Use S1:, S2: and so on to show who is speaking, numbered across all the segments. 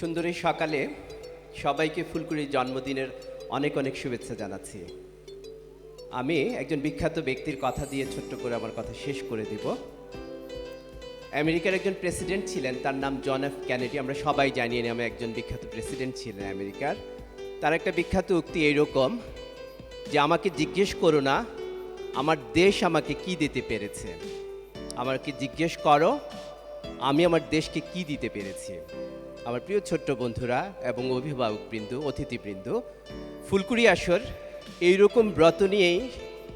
S1: সুন্দর সকালে সবাইকে ফুলকুড়ির জন্মদিনের অনেক অনেক শুভেচ্ছা জানাচ্ছি। আমি একজন বিখ্যাত ব্যক্তির কথা দিয়ে ছোট্ট করে আমার কথা শেষ করে দিব। আমেরিকার একজন প্রেসিডেন্ট ছিলেন, তার নাম জন এফ ক্যানেডি আমরা সবাই জানিয়ে নামে একজন বিখ্যাত প্রেসিডেন্ট ছিলেন আমেরিকার। তার একটা বিখ্যাত উক্তি এইরকম, যে আমাকে জিজ্ঞেস করো না, আমার দেশ আমাকে কি দিতে পেরেছে? আমাকে জিজ্ঞেস করো, আমি আমার দেশকে কি দিতে পেরেছি? আমার প্রিয় ছোট্ট বন্ধুরা এবং অভিভাবকবৃন্দ অতিথিবৃন্দ, ফুলকুড়ি আসর এইরকম ব্রত নিয়েই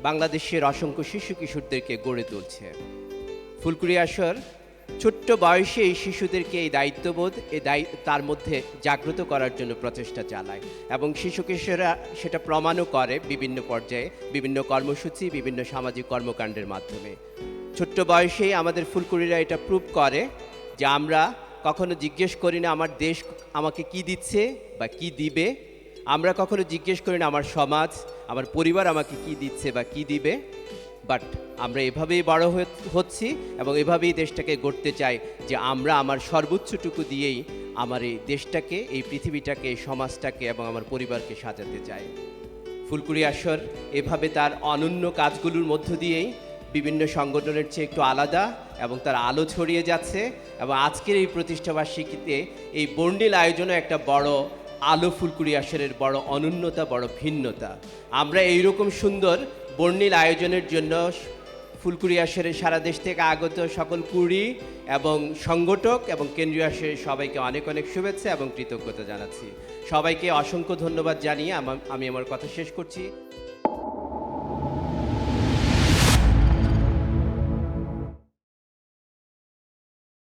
S1: বাংলাদেশের অসংখ্য শিশু কিশোরদেরকে গড়ে তুলছে। ফুলকুড়ি আসর ছোট্ট বয়সে এই শিশুদেরকে এই দায়িত্ববোধ এই দায়ী, তার মধ্যে জাগ্রত করার জন্য প্রচেষ্টা চালায় এবং শিশু কিশোররা সেটা প্রমাণও করে বিভিন্ন পর্যায়ে, বিভিন্ন কর্মসূচি, বিভিন্ন সামাজিক কর্মকাণ্ডের মাধ্যমে। ছোট্ট বয়সেই আমাদের ফুলকুড়িরা এটা প্রুভ করে যে আমরা কখনো জিজ্ঞেস করি না আমার দেশ আমাকে কি দিচ্ছে বা কি দিবে। আমরা কখনো জিজ্ঞেস করি না আমার সমাজ, আমার পরিবার আমাকে কি দিচ্ছে বা কি দিবে। বাট আমরা এভাবেই বড় হচ্ছি এবং এভাবেই দেশটাকে গড়তে চাই যে আমরা আমার সর্বোচ্চটুকু দিয়েই আমার এই দেশটাকে, এই পৃথিবীটাকে, এই সমাজটাকে এবং আমার পরিবারকে সাজাতে চাই। ফুলকুড়ি আসর এভাবে তার অনন্য কাজগুলোর মধ্য দিয়েই বিভিন্ন সংগঠনের চেয়ে একটু আলাদা এবং তার আলো ছড়িয়ে যাচ্ছে এবং আজকের এই প্রতিষ্ঠাবার্ষিকীতে এই বর্ণিল আয়োজনে একটা বড় আলো ফুলকুড়ি আসরের বড় অনন্যতা বড় ভিন্নতা। আমরা এইরকম সুন্দর বর্ণিল আয়োজনের জন্য ফুলকুড়ি আসরের সারা দেশ থেকে আগত সকল কুড়ি এবং সংগঠক এবং কেন্দ্রীয় আসরের সবাইকে অনেক অনেক শুভেচ্ছা এবং কৃতজ্ঞতা জানাচ্ছি। সবাইকে অসংখ্য ধন্যবাদ জানিয়ে আমি আমার কথা শেষ করছি।